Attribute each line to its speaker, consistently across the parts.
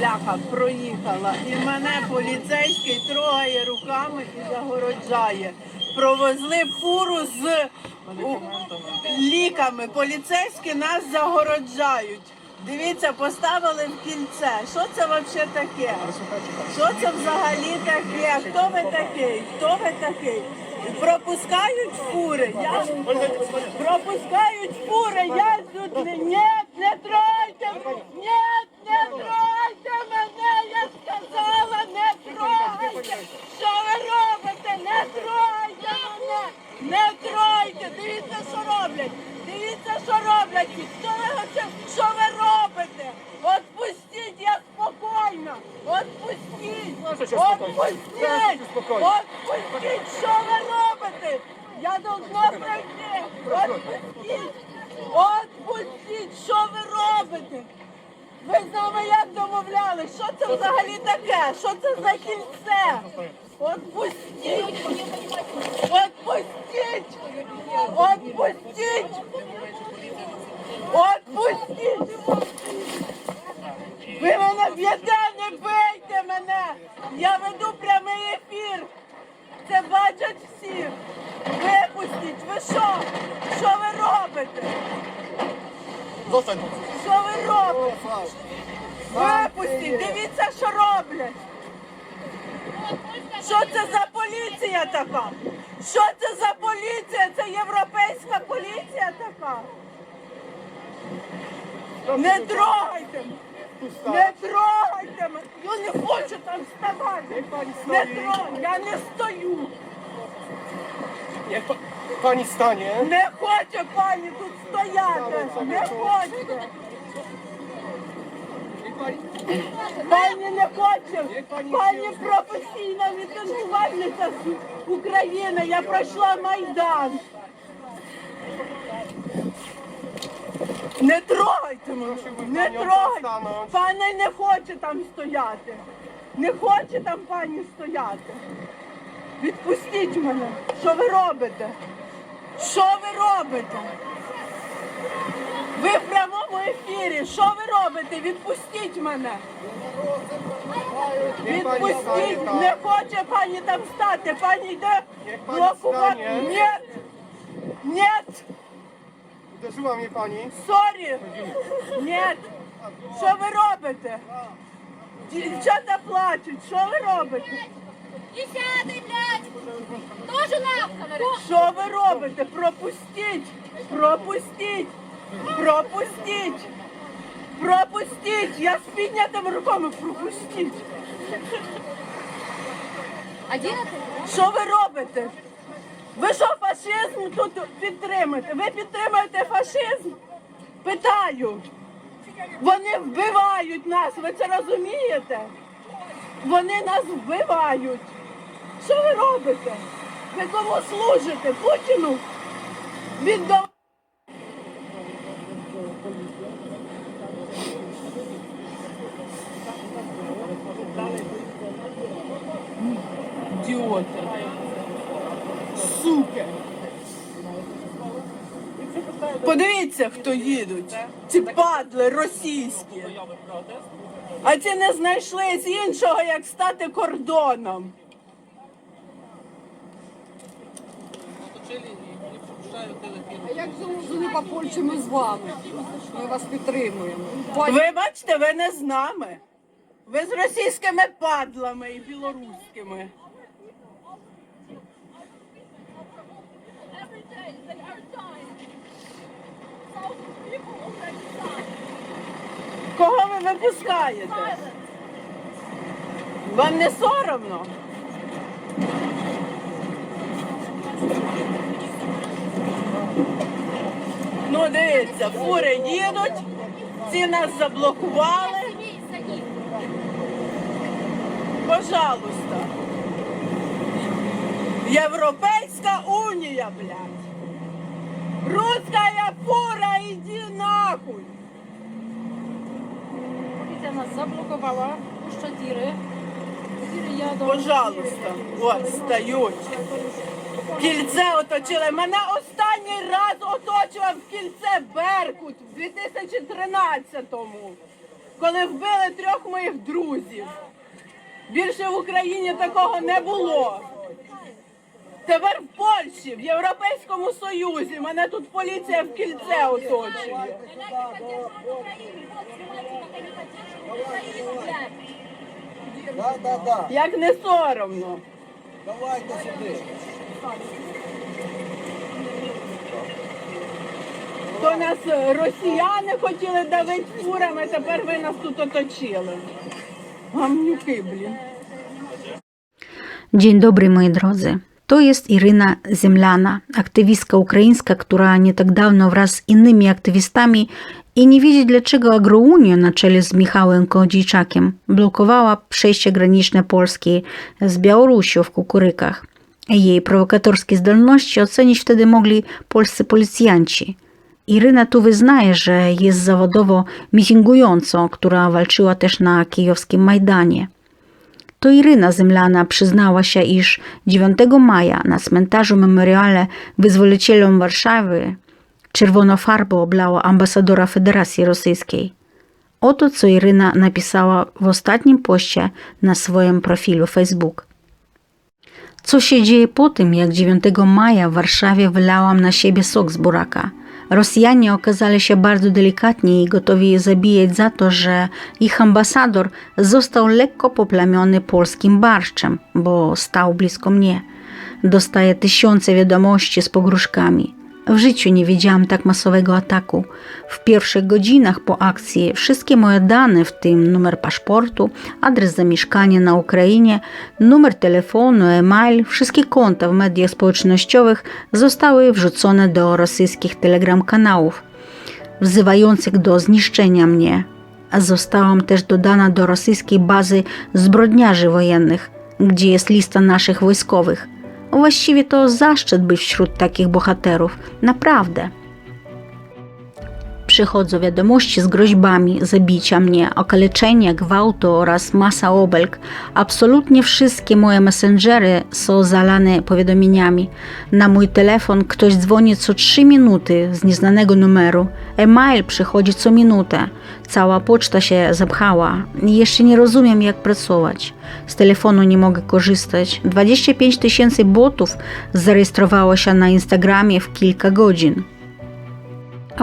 Speaker 1: ляха проїхала, і мене поліцейський трогає руками і загороджає. Провезли фуру з у, ліками. Поліцейські нас загороджають. Дивіться, поставили в кільце. Що це взагалі таке? Що це взагалі таке? Хто ви такий? Хто ви такий? Пропускають фури. Я... Пропускають фури. Я тут не Отпусти! Я должна пройти! Отпустіть! Отпустіть! Що ви робите? Ви з нами як домовляли? Що це взагалі таке? Що це за кільце? Отпустіть! Отпустіть! Отпустіть! Отпустіть! Ви мене б'єте, не бий! Що ви робите? Випустіть, дивіться, що роблять. Що це за поліція така? Що це за поліція? Це європейська поліція така. Не трогайте! мене, Не трогайте! мене! Я не хочу там вставати! Не трогайте! Я не стою!
Speaker 2: Пані стане.
Speaker 1: Не хоче пані тут стояти. Не хоче. Пані не хоче. Пані професійна мітингувальниця з України. Я пройшла Майдан. Не трогайте мене, не трогайте. Пане не хоче там стояти. Не хоче там пані стояти. Відпустіть мене, що ви робите? Що ви робите? Ви в прямому ефірі. Що ви робите? Відпустіть мене. Відпустіть, не хоче пані там стати. Пані йде блокувати. Ні. Ні.
Speaker 2: Uderzyła mnie pani.
Speaker 1: Sorry. Ні. Що ви робите? Дівчата плачуть. Що ви робите?
Speaker 3: Десятий, блядь! Тоже лавка!
Speaker 1: Що ви робите? Пропустіть! Пропустіть! Пропустіть! Пропустіть! Я з піднятими руками пропустіть!
Speaker 3: А Одинадцятий?
Speaker 1: Що ви робите? Ви що фашизм тут підтримуєте? Ви підтримуєте фашизм? Питаю. Вони вбивають нас, ви це розумієте? Вони нас вбивають. Що ви робите? Ви кого служите? Путіну? Віддав... Ідіоти. Суки. Подивіться, хто їдуть. Ці падли російські. А ці не знайшли з іншого, як стати кордоном.
Speaker 4: А як зумовили по Польщі, ми з вами. Ми вас підтримуємо.
Speaker 1: Ви бачите, ви не з нами. Ви з російськими падлами і білоруськими. Кого ви випускаєте? Вам не соромно? Ну, дивіться, фури їдуть, ці нас заблокували. Пожалуйста. Європейська унія, блядь. Руська фура, іди нахуй.
Speaker 4: Поліція нас заблокувала, пущадіри.
Speaker 1: Пожалуйста, от стають. Кільце оточили. Мене оставили останній раз оточував в кільце Беркут в 2013-му, коли вбили трьох моїх друзів. Більше в Україні такого не було. Тепер в Польщі, в Європейському Союзі. Мене тут поліція в кільце оточує. Як не соромно.
Speaker 5: Давайте сюди.
Speaker 1: nas то нас росіяни хотіли давити фурами, тепер ви co тут оточили. Гамнюки, блін.
Speaker 6: Dzień dobry, moi drodzy. To jest Iryna Zemlana, aktywistka ukraińska, która nie tak dawno wraz z innymi aktywistami i nie wiedzieć dlaczego Agrounia na czele z Michałem Kodziczakiem blokowała przejście graniczne polskie z Białorusią w Kukurykach. Jej prowokatorskie zdolności ocenić wtedy mogli polscy policjanci – Iryna tu wyznaje, że jest zawodowo mitingującą, która walczyła też na kijowskim Majdanie. To Iryna Zemlana przyznała się, iż 9 maja na cmentarzu memoriale wyzwolicielom Warszawy czerwono farba oblała ambasadora Federacji Rosyjskiej. Oto co Iryna napisała w ostatnim poście na swoim profilu Facebook. Co się dzieje po tym, jak 9 maja w Warszawie wylałam na siebie sok z buraka – Rosjanie okazali się bardzo delikatni i gotowi je zabijać za to, że ich ambasador został lekko poplamiony polskim barszczem, bo stał blisko mnie. Dostaje tysiące wiadomości z pogróżkami. W życiu nie widziałam tak masowego ataku. W pierwszych godzinach po akcji wszystkie moje dane, w tym numer paszportu, adres zamieszkania na Ukrainie, numer telefonu, e-mail, wszystkie konta w mediach społecznościowych zostały wrzucone do rosyjskich telegram kanałów, wzywających do zniszczenia mnie. Zostałam też dodana do rosyjskiej bazy zbrodniarzy wojennych, gdzie jest lista naszych wojskowych – właściwie to zaszczyt być wśród takich bohaterów, naprawdę. Przychodzą wiadomości z groźbami zabicia mnie, okaleczenia, gwałtu oraz masa obelg. Absolutnie wszystkie moje messengery są zalane powiadomieniami. Na mój telefon ktoś dzwoni co 3 minuty z nieznanego numeru. E-mail przychodzi co minutę. Cała poczta się zapchała. Jeszcze nie rozumiem, jak pracować. Z telefonu nie mogę korzystać. 25 tysięcy botów zarejestrowało się na Instagramie w kilka godzin.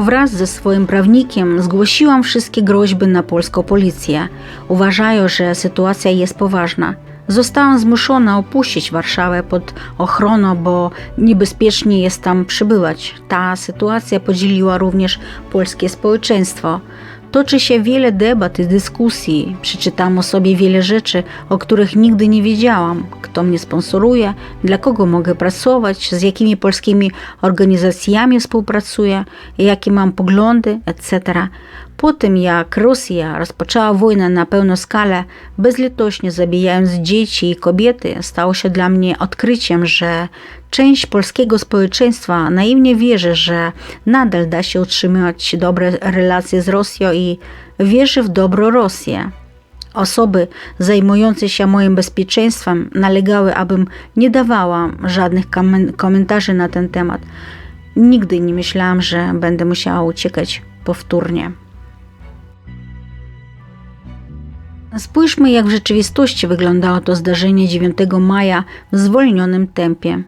Speaker 6: Wraz ze swoim prawnikiem zgłosiłam wszystkie groźby na polską policję. Uważają, że sytuacja jest poważna. Zostałam zmuszona opuścić Warszawę pod ochroną, bo niebezpiecznie jest tam przybywać. Ta sytuacja podzieliła również polskie społeczeństwo. Toczy się wiele debat i dyskusji. Przeczytam o sobie wiele rzeczy, o których nigdy nie wiedziałam. Kto mnie sponsoruje, dla kogo mogę pracować, z jakimi polskimi organizacjami współpracuję, jakie mam poglądy, etc. Po tym jak Rosja rozpoczęła wojnę na pełną skalę, bezlitośnie zabijając dzieci i kobiety, stało się dla mnie odkryciem, że część polskiego społeczeństwa naiwnie wierzy, że nadal da się utrzymywać dobre relacje z Rosją i wierzy w dobro Rosję. Osoby zajmujące się moim bezpieczeństwem nalegały, abym nie dawała żadnych komentarzy na ten temat. Nigdy nie myślałam, że będę musiała uciekać powtórnie. Spójrzmy, jak w rzeczywistości wyglądało to zdarzenie 9 maja w zwolnionym tempie.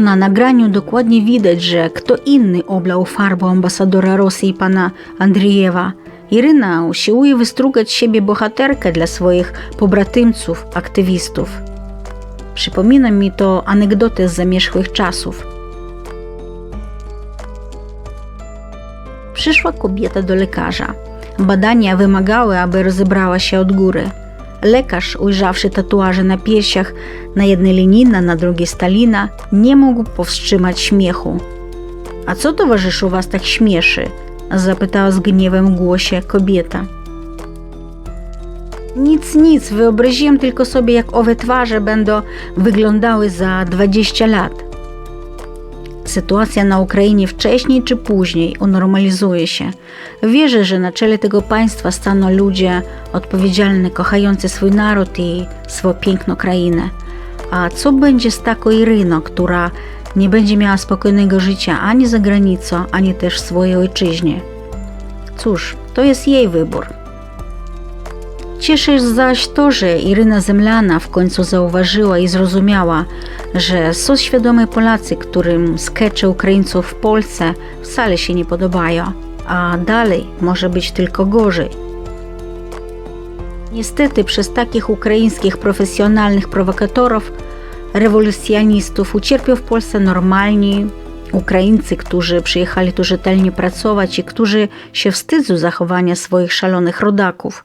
Speaker 6: Na nagraniu dokładnie widać, że kto inny oblał farbą ambasadora Rosji pana Andrzejewa. Iryna usiłuje wystrugać siebie bohaterkę dla swoich pobratymców, aktywistów. Przypomina mi to anegdotę z zamierzchłych czasów. Przyszła kobieta do lekarza. Badania wymagały, aby rozebrała się od góry. Lekarz, ujrzawszy tatuaże na piersiach, na jednej Lenina, na drugiej Stalina, nie mógł powstrzymać śmiechu. A co towarzyszu was tak śmieszy? zapytała z gniewem w głosie kobieta. Nic, nic, wyobraziłem tylko sobie, jak owe twarze będą wyglądały za 20 lat sytuacja na Ukrainie wcześniej czy później unormalizuje się. Wierzę, że na czele tego państwa staną ludzie odpowiedzialni, kochający swój naród i swoją piękną krainę. A co będzie z taką Iryną, która nie będzie miała spokojnego życia ani za granicą, ani też w swojej ojczyźnie? Cóż, to jest jej wybór. Cieszy zaś to, że Iryna Zemlana w końcu zauważyła i zrozumiała, że są świadomi Polacy, którym skecze Ukraińców w Polsce wcale się nie podobają, a dalej może być tylko gorzej. Niestety przez takich ukraińskich profesjonalnych prowokatorów, rewolucjonistów ucierpią w Polsce normalni Ukraińcy, którzy przyjechali tu rzetelnie pracować i którzy się wstydzą zachowania swoich szalonych rodaków.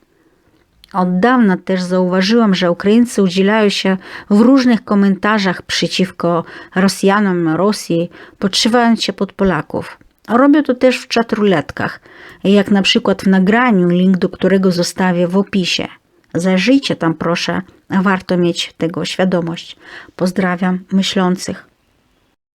Speaker 6: Od dawna też zauważyłam, że Ukraińcy udzielają się w różnych komentarzach przeciwko Rosjanom, Rosji, podszywając się pod Polaków. Robię to też w czatruletkach, jak na przykład w nagraniu, link do którego zostawię w opisie. Zajrzyjcie tam proszę, warto mieć tego świadomość. Pozdrawiam myślących.